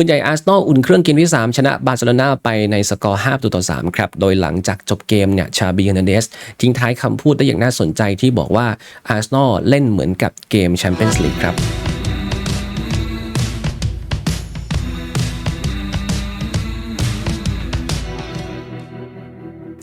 ปืนใหญ่อาร์เซนอลอุ่นเครื่องเกมที่ 3 ชนะบาร์เซโลนาไปในสกอร์5ตัวต่อ 3 ครับ โดยหลังจากจบเกมเนี่ยชาบีเฮนเดส ทิ้งท้ายคำพูดได้อย่างน่าสนใจที่บอกว่าอาร์เซนอลเล่นเหมือนกับเกมแชมเปี้ยนส์ลีกครับ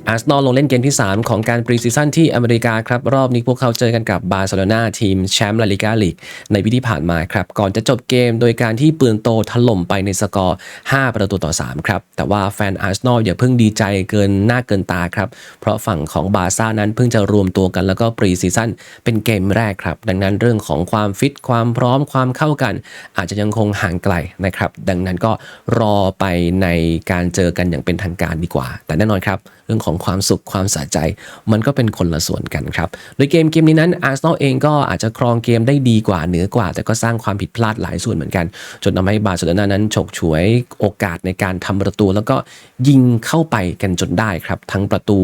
อาร์เซนอลลงเล่นเกมที่ 3 ของการปรีซีซั่นที่อเมริกาครับ รอบนี้พวกเขาเจอกันกับบาร์เซโลนาทีมแชมป์ลาลิกาลีกในวิธีผ่านมาครับ ก่อนจะจบเกมโดยการที่ปืนโตถล่มไปในสกอร์ 5 ประตูต่อ 3 ครับ แต่ว่าแฟนอาร์เซนอลอย่าเพิ่งดีใจเกินหน้าเกินตาครับ เพราะฝั่งของบาร์ซ่านั้นเพิ่งจะรวมตัวกันแล้วก็ปรีซีซั่นเป็นเกมแรกครับ ดังนั้นเรื่องของความฟิตความพร้อมความเข้ากัน อาจจะยังคงห่างไกลนะครับดังนั้นก็รอไปในการเจอกันอย่างเป็นทางการดีกว่า แต่แน่นอนครับ เรื่องของความสุขความสะใจ มันก็เป็นคนละส่วนกันครับ โดยเกมเกมนี้นั้นอาร์เซนอลเองก็อาจจะครองเกมได้ดีกว่าเหนือกว่า แต่ก็สร้างความผิดพลาดหลายส่วนเหมือนกัน จนทำให้บาร์เซโลนานั้นฉกฉวยโอกาสในการทำประตู แล้วก็ยิงเข้าไปกันจนได้ครับทั้งประตู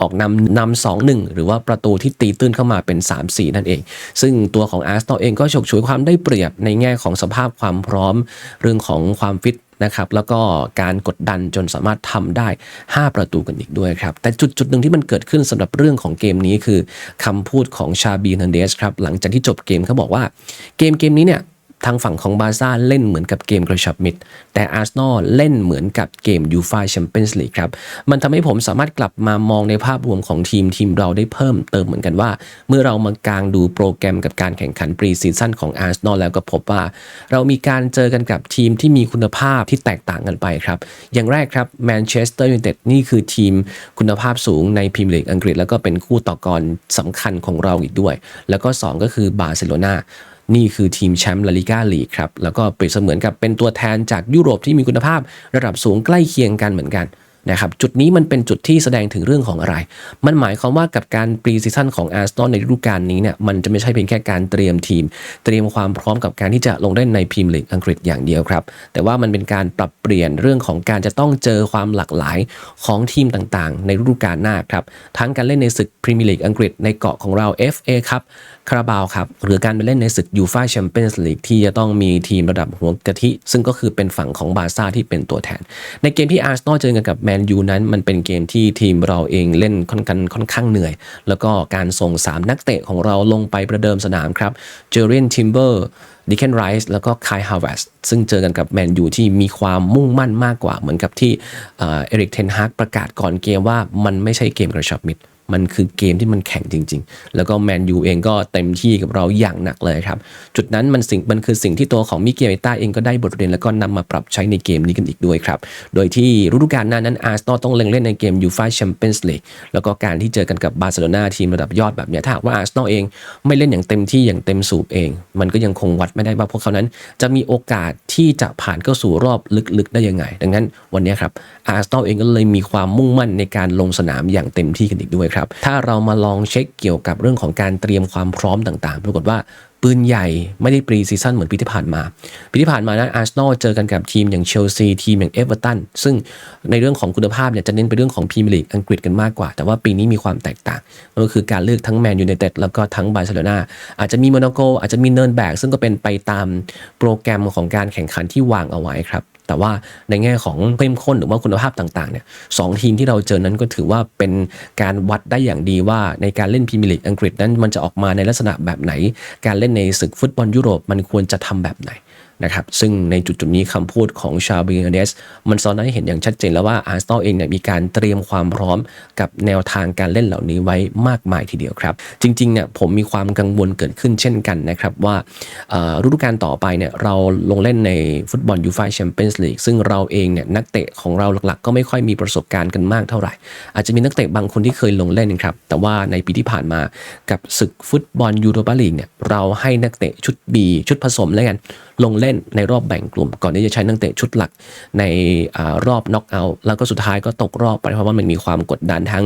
ออกนำนำสองหนึ่งหรือว่าประตูที่ตีตื้นเข้ามาเป็น 3-4 นั่นเอง ซึ่งตัวของอาร์เซนอลเองก็ฉกฉวยความได้เปรียบในแง่ของสภาพความพร้อม เรื่องของความฟิต นะครับแล้วก็การกดดันจนสามารถทำได้ 5 ประตูกันอีกด้วยครับ แต่จุดจุดหนึ่งที่มันเกิดขึ้นสำหรับเรื่องของเกมนี้คือคำพูดของชาบีนันเดสครับหลังจากที่จบเกมเขาบอกว่าเกมเกมนี้เนี่ย ทางฝั่งของบาซ่าเล่นเหมือนกับเกมกระชับมิตรแต่อาร์เซนอลเล่นเหมือนกับเกมยูฟาแชมเปี้ยนส์ลีกครับ มันทำให้ผมสามารถกลับมามองในภาพรวมของทีมทีมเราได้เพิ่มเติมเหมือนกันว่า เมื่อเรามากางดูโปรแกรมกับการแข่งขันปรีซีซั่นของอาร์เซนอลแล้วก็พบว่า เรามีการเจอกันกับทีมที่มีคุณภาพที่แตกต่างกันไปครับ อย่างแรกครับแมนเชสเตอร์ยูไนเต็ดนี่คือทีมคุณภาพสูงในพรีเมียร์ลีกอังกฤษ แล้วก็เป็นคู่ต่อกรสำคัญของเราอีกด้วย แล้วก็สองก็คือบาร์เซโลนา นี่คือทีมแชมป์ลาลิกาลีกครับ แล้วก็เปรียบเสมือนกับเป็นตัวแทนจากยุโรปที่มีคุณภาพระดับสูงใกล้เคียงกันเหมือนกันนะครับจุดนี้มันเป็นจุดที่แสดงถึงเรื่องของอะไร มันหมายความว่ากับการปรีซีซั่นของอาร์เซนอลในฤดูกาลนี้เนี่ยมันจะไม่ใช่เพียงแค่การเตรียมทีม เตรียมความพร้อมกับการที่จะลงเล่นในพรีเมียร์ลีกอังกฤษอย่างเดียวครับ แต่ว่ามันเป็นการปรับเปลี่ยนเรื่องของการจะต้องเจอความหลากหลายของทีมต่างๆ ในฤดูกาลหน้าครับทั้งการเล่นในศึกพรีเมียร์ลีกอังกฤษในเกาะของเรา FA ครับ คาราบาวครับ หรือการไปเล่นในศึกยูฟ่าแชมเปี้ยนส์ลีกที่จะต้องมีทีมระดับหัวกะทิ ซึ่งก็คือเป็นฝั่งของบาซ่าที่เป็นตัวแทน ในเกมที่อาร์เซนอลเจอกันกับแมนยูนั้น มันเป็นเกมที่ทีมเราเองเล่นค่อนข้างค่อนข้างเหนื่อย แล้วก็การส่ง 3 นักเตะของเราลงไปประเดิมสนามครับเจอร์เรนทิมเบอร์ดิเคนไรส์แล้วก็คายฮาวเวสซึ่งเจอกันกับแมนยูที่มีความมุ่งมั่นมากกว่าเหมือนกับที่เอริกเทนฮากประกาศก่อนเกมว่ามันไม่ใช่เกมกระชับมิตร มันคือเกมที่มันแข่งจริง ๆ แล้วก็แมนยูเองก็เต็มที่กับเราอย่างหนักเลยครับ จุดนั้นมันสิ่งมันคือสิ่งที่ตัวของมิเกลเอต้าเองก็ได้บทเรียนแล้วก็นำมาปรับใช้ในเกมนี้กันอีกด้วยครับ โดยที่ฤดูกาลหน้านั้นอาร์เซนอลต้องเล่นเล่นในเกมยูฟาแชมเปี้ยนส์ลีกแล้วก็การที่เจอกันกับบาร์เซโลนาทีมระดับยอดแบบเนี้ยถ้าหากว่าอาร์เซนอลเองไม่เล่นอย่างเต็มที่อย่างเต็มสูบเอง มันก็ยังคงวัดไม่ได้ว่าพวกเขานั้น จะมีโอกาสที่จะผ่านเข้าสู่รอบลึกๆ ได้ยังไง ดังนั้นวันนี้ครับอาร์เซนอลเองก็เลยมีความมุ่งมั่นในการลงสนามอย่างเต็มที่กันอีกด้วยครับ ถ้าเรามาลองเช็คเกี่ยวกับเรื่องของการเตรียมความพร้อมต่างๆ ปรากฏว่าปืนใหญ่ไม่ได้ปรีซีซั่นเหมือนปีที่ผ่านมา ปีที่ผ่านมานั้นอาร์เซนอลเจอกันกับทีมอย่างเชลซีทีมอย่างเอเวอร์ตันซึ่งในเรื่องของคุณภาพเนี่ยจะเน้นไปเรื่องของพรีเมียร์ลีกอังกฤษกันมากกว่า แต่ว่าปีนี้มีความแตกต่างนั่นก็คือการเลือกทั้งแมนยูไนเต็ดแล้วก็ทั้งบาร์เซโลนาอาจจะมีโมนาโกอาจจะมีเนิร์นแบกซึ่งก็เป็นไปตามโปรแกรมของการแข่งขันที่วางเอาไว้ครับ แต่ว่าในแง่ของเข้มข้นหรือว่าคุณภาพต่างๆเนี่ยสองทีมที่เราเจอนั้นก็ถือว่าเป็นการวัดได้อย่างดีว่าในการเล่นพรีเมียร์ลีกอังกฤษนั้นมันจะออกมาในลักษณะแบบไหน การเล่นในศึกฟุตบอลยุโรปมันควรจะทำแบบไหนนะครับซึ่งในจุดจุดๆนี้คำพูดของชาบิเนเดสมันสอนให้เห็นอย่างชัดเจนแล้วว่าอาร์เซนอลเองเนี่ยมีการเตรียมความพร้อมกับแนวทางการเล่นเหล่านี้ไว้มากมายทีเดียวครับ จริงๆเนี่ยผมมีความกังวลเกิดขึ้นเช่นกันนะครับว่าฤดูกาลต่อไปเนี่ยเราลงเล่นในฟุตบอลยูฟ่าแชมเปี้ยนส์ลีกซึ่งเราเองเนี่ยนักเตะของเราหลักๆ ก็ไม่ค่อยมีประสบการณ์กันมากเท่าไหร่ อาจจะมีนักเตะบางคนที่เคยลงเล่นครับแต่ว่าในปีที่ผ่านมากับศึกฟุตบอลยูโรปาลีกเนี่ยเราให้นักเตะชุด B ชุดผสมแล้วกันลงเล่นในรอบแบ่งกลุ่ม ก่อนที่จะใช้นักเตะชุดหลักในอรอบน็อกเอาท์แล้วก็สุดท้ายก็ตกรอบไปเพราะว่ามันมีความกดดันทั้ง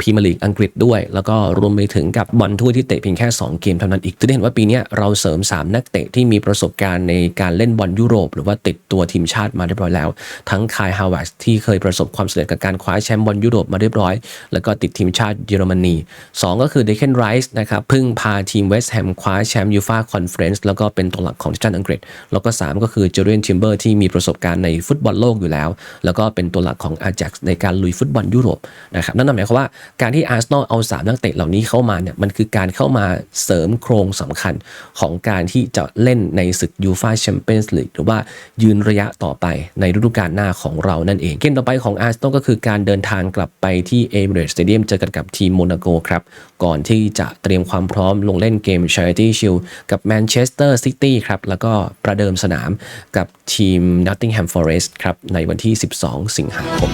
พรีเมียร์ลีกอังกฤษด้วย แล้วก็รวมไปถึงกับบอลถ้วที่เตะเพียงแค่ 2 เกมเท่านั้นอีกจะได้เห็นว่าปีนี้เราเสริม 3 นักเตะที่มีประสบการณ์ในการเล่นบอลยุโรป หรือว่าติดตัวทีมชาติมาเรียบร้อยแล้ว ทั้งคายฮาวเวสที่เคยประสบความสำเร็จกับการคว้าแชมป์บอลยุโรปมาเรียบร้อย แล้วก็ติดทีมชาติเยอรมนีสองก็คือเดคเคนไรส์นะครับเพิ่งพาทีมเวสต์แฮมคว้าแชมป์ยูฟาคอนเฟรนซ์แล้วก็เป็นตัวหลักของทีมชาติอังกฤษแล้วก็ 3 ก็คือเจเรียนทิมเบอร์ที่มีประสบการณ์ในฟุตบอลโลกอยู่แล้ว แล้วก็เป็นตัวหลักของอา a x ในการลุยฟุตบอลยุโรปนะครับนั่นหมายความว่าการที่อาร์เซนอลเอา 3 นักเตะเหล่านี้เข้ามาเนี่ยมันคือการเข้ามาเสริมโครงสำคัญของการที่จะเล่นในศึกยูฟาแชมเปี้ยนส์ลีกหรือว่ายืนระยะต่อไปในฤดูกาลหน้าของเรานั่นเอง เกมต่อไปของอาร์เซนอลก็คือการเดินทางกลับไปที่เอมิเรตสเตเดียมเจอกันกับทีมโมนาโกครับก่อนที่จะเตรียมความพร้อมลงเล่นเกม Charity Shield กับแมนเชสเตอร์ซิตี้ครับแล้วก็ประเดิมสนามกับทีม Nottingham Forest ครับในวันที่ 12 สิงหาคม